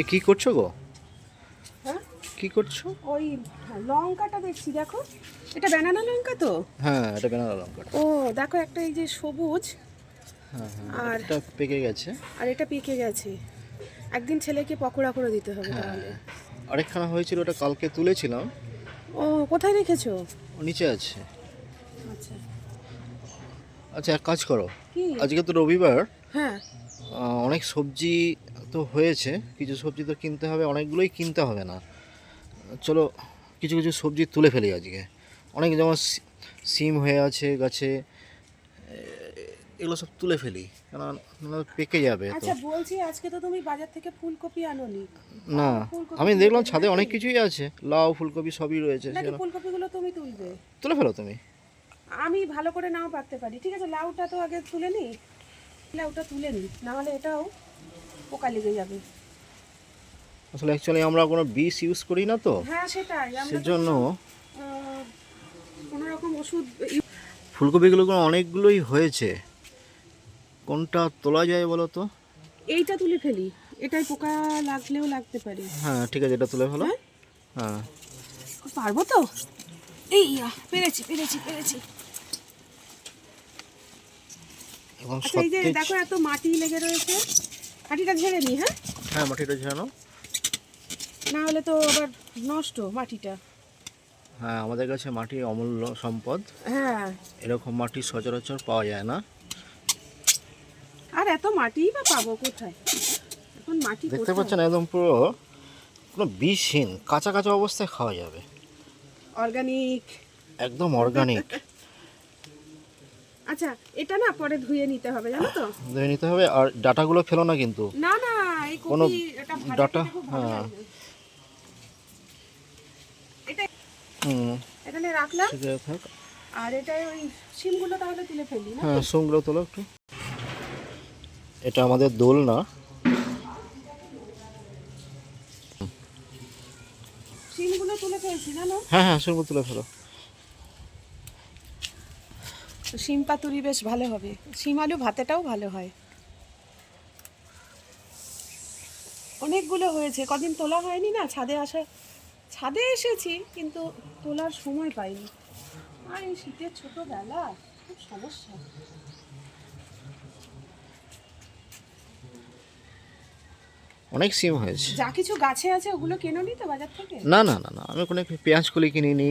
এ কি করছ গো? হ্যাঁ? কি করছ? ওই লঙ্কাটা দেখছি দেখো। এটা ব্যানানা লঙ্কা তো? হ্যাঁ এটা বেনানা লঙ্কাটা। ও দেখো একটা এই যে সবুজ। হ্যাঁ হ্যাঁ আর এটা পেকে গেছে। আর এটা পেকে গেছে। একদিন ছেলেকে পকোড়া করে দিতে হবে তাহলে। আরেকখানা হয়েছিল ওটা কালকে তুলেছিলাম। ও কোথায় রেখেছো? ও নিচে আছে। আচ্ছা। আচ্ছা এক কাজ করো। কি? আজকে তো রবিবার। হ্যাঁ। অনেক সবজি তো হয়েছে কিছু সবজি তো কিনতে হবে অনেকগুলোই কিনতে হবে না। চলো কিছু কিছু সবজি তুলে ফেলি আজকে। অনেক যেমন সিম হয়ে আছে গাছে এগুলো সব তুলে ফেলি। কারণ পেকে যাবে আচ্ছা বলছি আজকে তো তুমি বাজার থেকে ফুলকপি আনোনি। না আমি দেখলাম ছাদে অনেক কিছুই আছে। লাউ ফুলকপি সবই রয়েছে ফুলকপিগুলো তুমি তুলবে? তুলে ফেলো তুমি। আমি ভালো করে নাও পারতে পারি। ঠিক আছে লাউটা তো আগে তুলে নিই লাউটা তুলে নিই নাহলে এটাও পোকা লেগে যাবে। আসলে অ্যাকচুয়ালি আমরা কোনো বিষ ইউজ করি না তো। হ্যাঁ সেটাই। আমরা সেজন্য কোনো রকম ওষুধ ফুলকপিগুলো কোনো অনেকগুলোই হয়েছে। কোনটা তোলা যায় বলো তো? এইটা তুলে ফেলি। এটাই পোকা লাগলেও লাগতে পারে। হ্যাঁ ঠিক আছে এটা তুলে ফেলো। হ্যাঁ? পারব তো? এই ইয়া, পেরেছি পেরেছি পেরেছি। এবং আচ্ছা দেখো এত মাটি লেগে রয়েছে। মাটিটা ঝেড়ে নি হ্যাঁ? হ্যাঁ মাটিটা ঝেড়ানো না হলে তো আবার নষ্ট মাটিটা। হ্যাঁ আমাদের কাছে মাটি অমূল্য সম্পদ। হ্যাঁ। এরকম মাটি সচরাচর পাওয়া যায় না। আর এত মাটিই বা পাবো কোথায়? এখন মাটি দেখতে পাচ্ছেন একদম পুরো কোনো বিষহীন কাঁচা কাঁচা অবস্থায় খাওয়া যাবে। অর্গানিক একদম অর্গানিক আচ্ছা এটা না পরে ধুয়ে নিতে হবে জানো তো? ধুয়ে নিতে হবে আর ডাটাগুলো ফেলো না কিন্তু। না না এই কোনো ডাটা, হ্যাঁ। এটা হুম। এখানে রাখলাম। থাক। আর এটা ওই সিমগুলো তাহলে তুলে ফেলি না? হ্যাঁ সোমগুলো তোলো একটু। এটা আমাদের দোল না সিমগুলো তুলে ফেলছি জানো? হ্যাঁ হ্যাঁ সোমগুলো তুলে ফেলো। শিম পাতুরি বেশ ভালো হবে। শিম আলু ভাতেটাও ভালো হয়। অনেকগুলো হয়েছে। কদিন তোলা হয়নি না? ছাদে আসা ছাদে এসেছি কিন্তু তোলার সময় পাইনি। আর এই শীতের ছোটবেলা খুব সমস্যা। অনেক সিম হয়েছে। যা কিছু গাছে আছে ওগুলো কেনো নি তো বাজার থেকে? না না না না আমি কোনো পেঁয়াজ কলি কিনিনি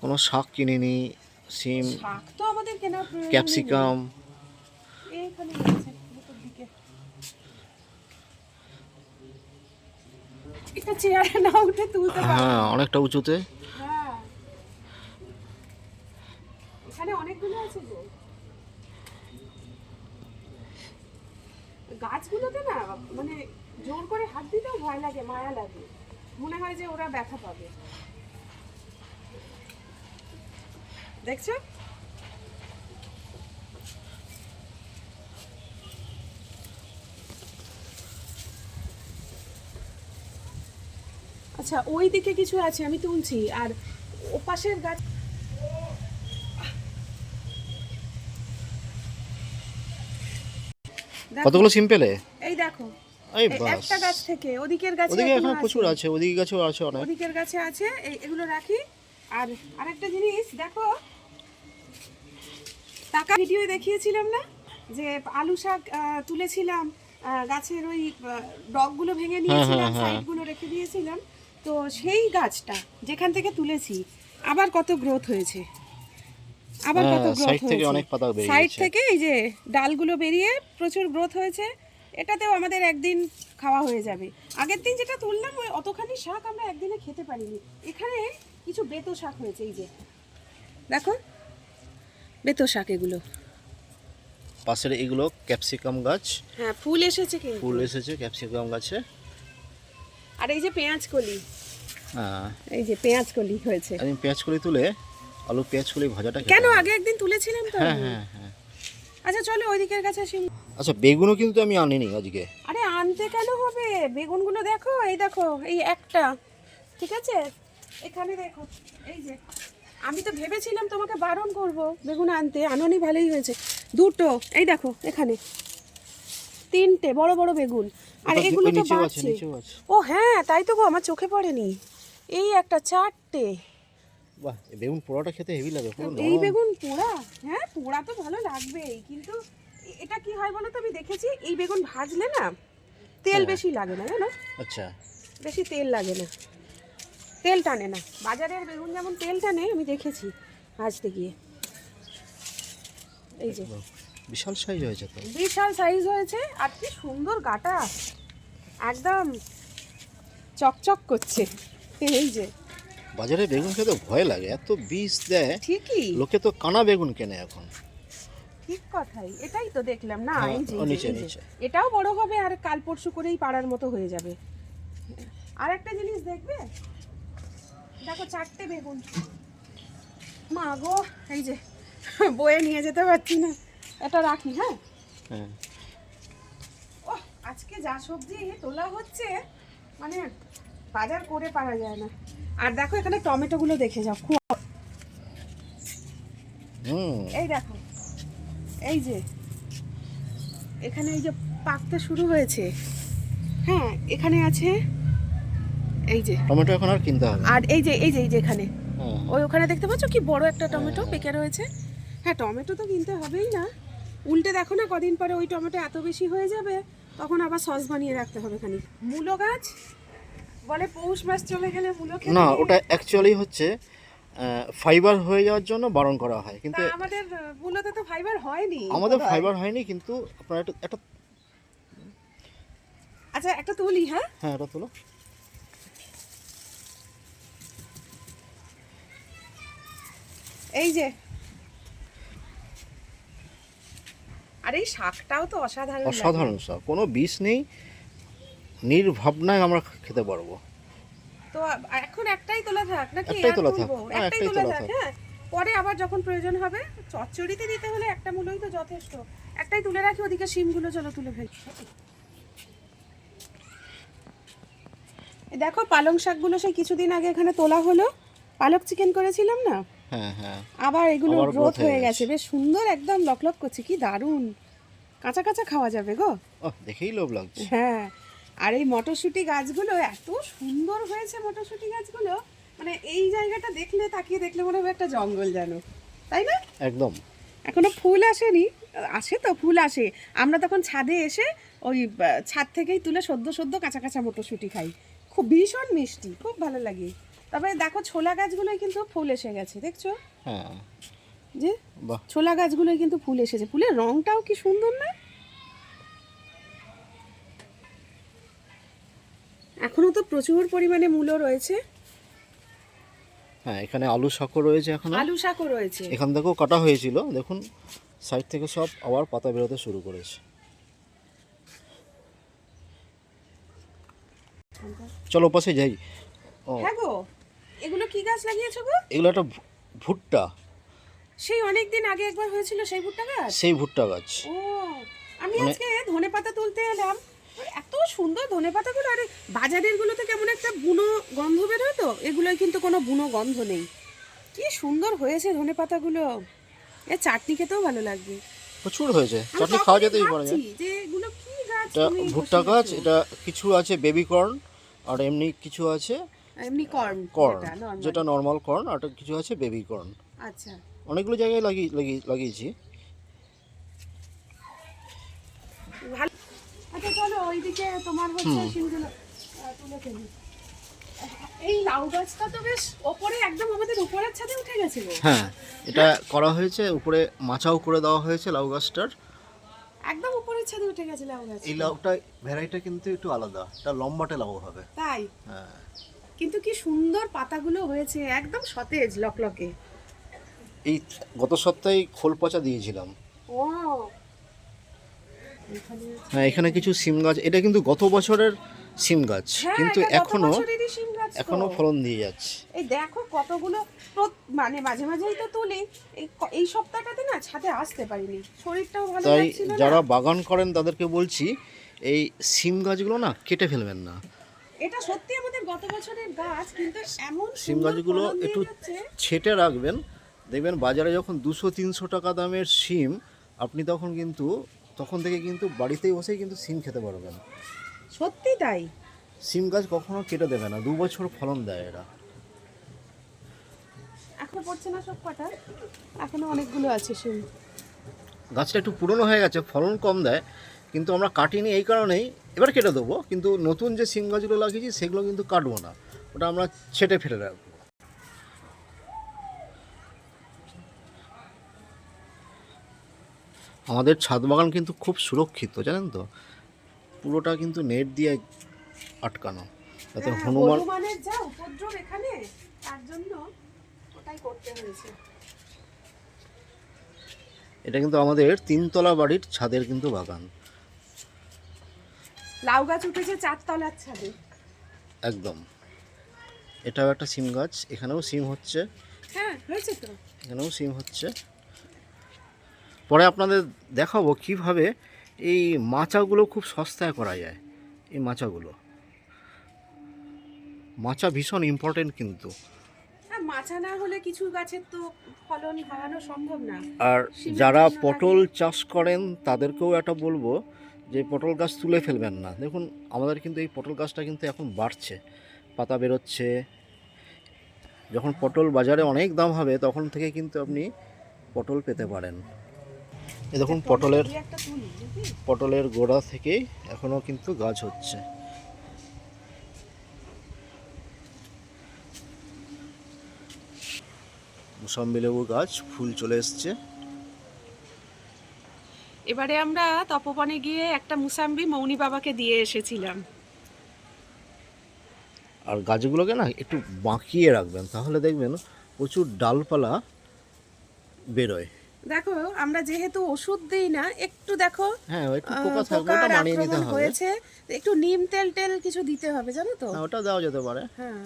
কোনো শাক কিনিনি সিম শাক তো আমাদের কেনার ক্যাপসিকাম। এইখানে রয়েছে এটা চেয়ারে না উঠে তুলতে হ্যাঁ অনেকটা উঁচুতে। হ্যাঁ। এখানে অনেকগুলো আছে গো। গাছগুলোতে না মানে জোর করে হাত দিতেও ভয় লাগে মায়া লাগে। মনে হয় যে ওরা ব্যথা পাবে। দেখছ? আচ্ছা ওই দিকে কিছু আছে আমি তুলছি। আর ওপাশের গাছ কতগুলো সিম পেলে? এই দেখো। এই একটা গাছ থেকে ওদিকের গাছে ওদিকে এখন প্রচুর আছে। ওদিকে গাছেও আছে অনেক। ওদিকের গাছে আছে এই এগুলো রাখি। আর আরেকটা জিনিস দেখো টাকা ভিডিও দেখিয়েছিলাম না? যে আলু শাক তুলেছিলাম গাছের ওই ডগগুলো ভেঙে নিয়েছিলাম হ্যাঁ, হ্যাঁ। সাইডগুলো রেখে দিয়েছিলাম। তো সেই গাছটা যেখান থেকে তুলেছি আবার কত গ্রোথ হয়েছে? আবার কত হ্যাঁ, গ্রোথ হয়েছে? অনেক পাতা বেরিয়ে সাইড থেকে এই যে ডালগুলো বেরিয়ে প্রচুর গ্রোথ হয়েছে। এটাতেও আমাদের একদিন খাওয়া হয়ে যাবে। আগের দিন যেটা তুললাম ওই অতখানি শাক আমরা একদিনে খেতে পারিনি। এখানে কিছু বেতো শাক হয়েছে এই যে। দেখো বেতো শাক এগুলো। পাশের এগুলো ক্যাপসিকাম গাছ। হ্যাঁ ফুল এসেছে কিন্তু। ফুল এসেছে ক্যাপসিকাম গাছে। আর এই যে পেঁয়াজ কলি। হ্যাঁ। এই যে পেঁয়াজ কলি হয়েছে। আমি পেঁয়াজ কলি তুলে আলু পেঁয়াজ কলি ভাজাটা কেন আগে একদিন তুলেছিলাম তো হ্যাঁ হ্যাঁ হ্যাঁ। আচ্ছা চলো ওই দিকের কাছে আসি। আচ্ছা বেগুনও কিন্তু আমি আনিনি আজকে। আরে আনতে কেন হবে? বেগুনগুলো দেখো এই দেখো এই একটা। ঠিক আছে? এখানে দেখো এই যে। আমি তো ভেবেছিলাম তোমাকে বারণ করব। বেগুন আনতে আননি ভালোই হয়েছে। দুটো এই দেখো এখানে। তিনটে বড় বড় বেগুন। আর এগুলো তো বাড়ছে ও হ্যাঁ তাই তো গো আমার চোখে পড়েনি। এই একটা চারটে। বাহ বেগুন পোড়াটা খেতে হেভি লাগে এই বেগুন পোড়া? হ্যাঁ পোড়া তো ভালো লাগবেই কিন্তু এটা কি হয় বলো তো আমি দেখেছি এই বেগুন ভাজলে না তেল হ্যাঁ। বেশি লাগে না জানো? আচ্ছা। বেশি তেল লাগে না। তেল টানে না। বাজারের বেগুন যেমন তেল টানে আমি দেখেছি ভাজতে গিয়ে এই যে। বিশাল সাইজ হয়েছে তো। বিশাল সাইজ হয়েছে আর কি সুন্দর গাটা। একদম চকচক করছে। এই যে। বাজারে বেগুন খেতে ভয় লাগে এত বিষ দেয়। ঠিকই। লোকে তো কানা বেগুন কেনে এখন। ঠিক কথাই এটাই তো দেখলাম না হ্যাঁ, এই যে। এটাও বড় হবে আর কাল পরশু করেই পাড়ার মতো হয়ে যাবে। আর একটা জিনিস দেখবে? দেখো চারটে বেগুন। মা গো এই যে বয়ে নিয়ে যেতে পারছি না। এটা রাখি হ্যাঁ? হ্যাঁ। ও আজকে যা সবজি তোলা হচ্ছে মানে বাজার করে পারা যায় না। আর দেখো এখানে টমেটোগুলো দেখে যাও খুব এই দেখো এই যে এখানে এই যে পাকতে শুরু হয়েছে। হ্যাঁ এখানে আছে এই যে। টমেটো এখন আর কিনতে হবে আর এই যে এই যে এই যে এখানে। হ্যাঁ। ওই ওখানে দেখতে পাচ্ছ কি বড় একটা টমেটো পেকে রয়েছে হ্যাঁ টমেটো তো কিনতে হবেই না। উল্টে দেখো না কদিন পরে ওই টমেটো এত বেশি হয়ে যাবে তখন আবার সস বানিয়ে রাখতে হবে খানি মূলো গাছ? বলে পৌষ মাস চলে গেলে মূলো না ওটা অ্যাকচুয়ালি হচ্ছে ফাইবার হয়ে যাওয়ার জন্য বারণ করা হয়। কিন্তু আমাদের মূলোতে তো ফাইবার হয়নি আমাদের ফাইবার হয়নি কিন্তু আপনার একটা একটা আচ্ছা একটা তুলি হ্যাঁ? হ্যাঁ এটা তোলো। এই যে। আর এই শাকটাও তো অসাধারণ। অসাধারণ সব কোনো বিষ নেই। নির্ভাবনায় আমরা খেতে পারব। তো এখন একটাই তোলা থাক নাকি? একটাই আর তোলা থাক। হ্যাঁ, একটাই তোলা থাক। হ্যাঁ। পরে আবার যখন প্রয়োজন হবে চচ্চড়িতে দিতে হলে একটা মূলই তো যথেষ্ট। একটাই তুলে রাখি ওদিকে শিমগুলো চলো তুলে ফেলি। দেখো পালং শাকগুলো সেই কিছুদিন আগে এখানে তোলা হলো। পালক চিকেন করেছিলাম না? হ্যাঁ হ্যাঁ আবার এগুলো আবার গ্রোথ হয়ে হয়ে গেছে। গেছে। বেশ সুন্দর একদম লকলক করছে। কি দারুণ। কাঁচা কাঁচা খাওয়া যাবে গো। দেখেই লোভ লাগছে। হ্যাঁ। আর এই মটরশুঁটি গাছগুলো এত সুন্দর হয়েছে মটরশুঁটি গাছগুলো। মানে এই জায়গাটা দেখলে তাকিয়ে দেখলে মনে হবে একটা জঙ্গল যেন। তাই না? একদম। এখনও ফুল আসেনি। আসে তো ফুল আসে। আমরা তখন ছাদে এসে ওই ছাদ থেকেই তুলে সদ্য সদ্য কাঁচা কাঁচা মটরশুঁটি খাই। খুব ভীষণ মিষ্টি খুব ভালো লাগে। তবে দেখো ছোলা গাছগুলোই কিন্তু ফুল এসে গেছে দেখছ? হ্যাঁ। যে বাহ। ছোলা গাছগুলোই কিন্তু ফুল এসেছে। ফুলের রংটাও কি সুন্দর না? এখনও তো প্রচুর পরিমাণে মূলো রয়েছে। হ্যাঁ এখানে আলু শাকও রয়েছে এখন। আলু শাকও রয়েছে। এখান থেকেও কাটা হয়েছিল দেখুন সাইড থেকে সব আবার পাতা বেরোতে শুরু করেছে। চলো পাশে যাই। ও। হ্যাঁ গো। এগুলো কি গাছ লাগিয়েছো গো? এগুলো একটা ভুট্টা। সেই অনেক দিন আগে একবার হয়েছিল সেই ভুট্টা গাছ? সেই ভুট্টা গাছ। ও আমি মানে- আজকে ধনে পাতা তুলতে এলাম। এত সুন্দর ধনে পাতাগুলো। আরে বাজারের গুলোতে কেমন একটা বুনো গন্ধ বেরোয় তো? এগুলোয় কিন্তু কোনো বুনো গন্ধ নেই। কি সুন্দর হয়েছে ধনে পাতাগুলো। এ চাটনি খেতেও ভালো লাগবে। প্রচুর হয়েছে। চাটনি খাওয়া যেতেই পারে যে এগুলো কি গাছ ভুট্টা গাছ এটা কিছু আছে বেবি কর্ন আর এমনি কিছু আছে এমনি কর্ন কর্ন যেটা। নর্মাল কর্ন আর কিছু আছে বেবি কর্ন আচ্ছা। অনেকগুলো জায়গায় লাগিয়ে লাগিয়ে লাগিয়েছি। ভালো। আচ্ছা চলো ওইদিকে তোমার হচ্ছে শিমগুলো তুলে ফেলি। এই লাউ গাছটা তো বেশ ওপরে একদম আমাদের উপরের ছাদে উঠে গেছে হ্যাঁ এটা করা হয়েছে উপরে মাচাও করে দেওয়া হয়েছে লাউ গাছটার। একদম উপরের ছাদে উঠে গেছে লাউ গাছ। এই লাউটা ভ্যারাইটিটা কিন্তু একটু আলাদা এটা লম্বাটে লাউ হবে। তাই? হ্যাঁ। কিন্তু কি সুন্দর পাতাগুলো হয়েছে একদম সতেজ লকলকে। এই গত সপ্তাহে খোল পচা দিয়েছিলাম। ও। হ্যাঁ এখানে কিছু সিম গাছ এটা কিন্তু গত বছরের সিম গাছ হ্যাঁ, কিন্তু এখনও এখনও ফলন দিয়ে যাচ্ছে। এই দেখো কতগুলো মানে মাঝে মাঝেই তো তুলি এই সপ্তাহটাতে না ছাদে আসতে পারিনি। শরীরটাও ভালো তাই যারা বাগান করেন তাদেরকে বলছি এই সিম গাছগুলো না কেটে ফেলবেন না। এটা সত্যি আমাদের গত বছরের গাছ কিন্তু এমন সিম গাছগুলো একটু। ছেটে রাখবেন। দেখবেন বাজারে যখন দুশো তিনশো টাকা দামের সিম আপনি তখন কিন্তু তখন থেকে কিন্তু বাড়িতেই বসেই কিন্তু সিম খেতে পারবেন। সত্যি তাই? সিম গাছ কখনো কেটে দেবে না দু বছর ফলন দেয় এরা। এখন পড়ছে না সব কটা? এখনও অনেকগুলো আছে শিম গাছটা একটু পুরনো হয়ে গেছে ফলন কম দেয়। কিন্তু আমরা কাটিনি এই কারণেই। এবার কেটে দেবো কিন্তু নতুন যে সিম গাছগুলো লাগিয়েছি সেগুলো কিন্তু কাটবো না। ওটা আমরা ছেটে ফেলে রাখব। আমাদের ছাদ বাগান কিন্তু খুব সুরক্ষিত জানেন তো? পুরোটা কিন্তু নেট দিয়ে আটকানো। যাতে হ্যাঁ, হনুমান যা উপদ্রব এখানে তার জন্য ওটাই করতে হয়েছে। এটা কিন্তু আমাদের তিনতলা বাড়ির ছাদের কিন্তু বাগান। লাউ গাছ উঠেছে চারতলার ছাদে। একদম। এটাও একটা সিম গাছ এখানেও সিম হচ্ছে। হ্যাঁ হয়েছে তো। এখানেও সিম হচ্ছে। পরে আপনাদের দেখাবো কীভাবে এই মাচাগুলো খুব সস্তায় করা যায়। এই মাচাগুলো। মাচা ভীষণ ইম্পর্টেন্ট কিন্তু। হ্যাঁ মাচা না হলে কিছু গাছের তো ফলন হওয়ানো সম্ভব না। আর যারা পটল চাষ করেন তাদেরকেও একটা বলব যে পটল গাছ তুলে ফেলবেন না। দেখুন আমাদের কিন্তু এই পটল গাছটা কিন্তু এখন বাড়ছে পাতা বেরোচ্ছে। যখন পটল বাজারে অনেক দাম হবে তখন থেকে কিন্তু আপনি পটল পেতে পারেন। এই দেখুন পটলের? পটলের গোড়া থেকেই এখনও কিন্তু গাছ হচ্ছে। মুসাম্বি লেবুর গাছ ফুল চলে এসছে। এবারে আমরা তপবনে গিয়ে একটা মুসাম্বি মৌনি বাবাকে দিয়ে এসেছিলাম। আর গাছগুলোকে না একটু বাঁকিয়ে রাখবেন তাহলে দেখবেন প্রচুর ডালপালা বেরোয়। দেখো আমরা যেহেতু ওষুধ দিই না একটু দেখো হ্যাঁ একটু পোকা থাকবে ওটা মানিয়ে নিতে হবে। হয়েছে একটু নিম তেল টেল কিছু দিতে হবে জানো তো? হ্যাঁ ওটা দেওয়া যেতে পারে। হ্যাঁ।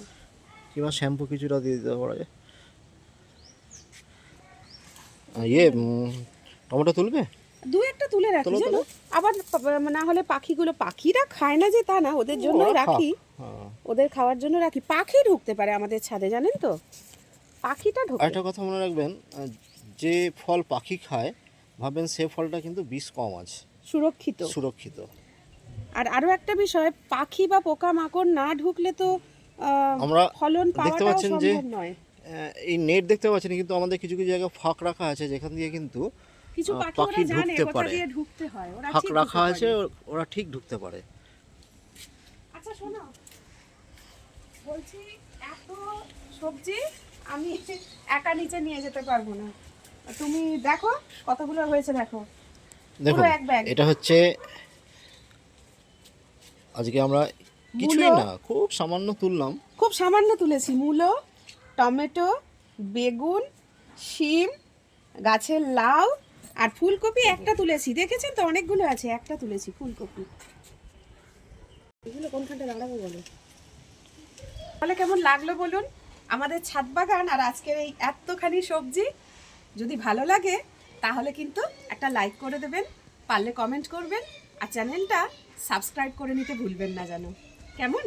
কিংবা শ্যাম্পু কিছুটা দিয়ে দিতে পারে। ইয়ে টমেটো তুলবে? দু একটা তুলে রাখি জানো? আবার না হলে পাখিগুলো পাখিরা খায় না যে তা না ওদের জন্য রাখি। হ্যাঁ। ওদের খাওয়ার জন্য রাখি। পাখি ঢুকতে পারে আমাদের ছাদে জানেন তো? পাখিটা ঢোকে। একটা কথা মনে রাখবেন যে ফল পাখি খায় ভাববেন সে ফলটা কিন্তু বিষ কম আছে। সুরক্ষিত। সুরক্ষিত। আর আরও একটা বিষয় পাখি বা পোকা মাকড় না ঢুকলে তো আমরা ফলন দেখতে পাচ্ছেন যে সম্ভব নয়। এই নেট দেখতে পাচ্ছেন কিন্তু আমাদের কিছু কিছু জায়গায় ফাঁক রাখা আছে যেখান দিয়ে কিন্তু কিছু পাখি ঢুকতে পারে। ফাঁক রাখা আছে ওরা ঠিক ঢুকতে পারে। আচ্ছা শোনো। বলছি এত সবজি আমি একা নিচে নিয়ে যেতে পারব না। তুমি দেখো কতগুলো হয়েছে দেখো। ব্যাগ। এটা হচ্ছে আজকে আমরা কিছুই না খুব সামান্য তুললাম। খুব সামান্য তুলেছি মূলো টমেটো বেগুন শিম গাছের লাউ আর ফুলকপি একটা তুলেছি, দেখেছেন তো? অনেকগুলো আছে, একটা তুলেছি ফুলকপি। এগুলো কোনখানটা দাঁড়াবো বলো? তাহলে কেমন লাগল বলুন? আমাদের ছাদ বাগান আর আজকের এই এতখানি সবজি, যদি ভালো লাগে, তাহলে কিন্তু একটা লাইক করে দেবেন, পারলে কমেন্ট করবেন, আর চ্যানেলটা সাবস্ক্রাইব করে নিতে ভুলবেন না যেন। কেমন?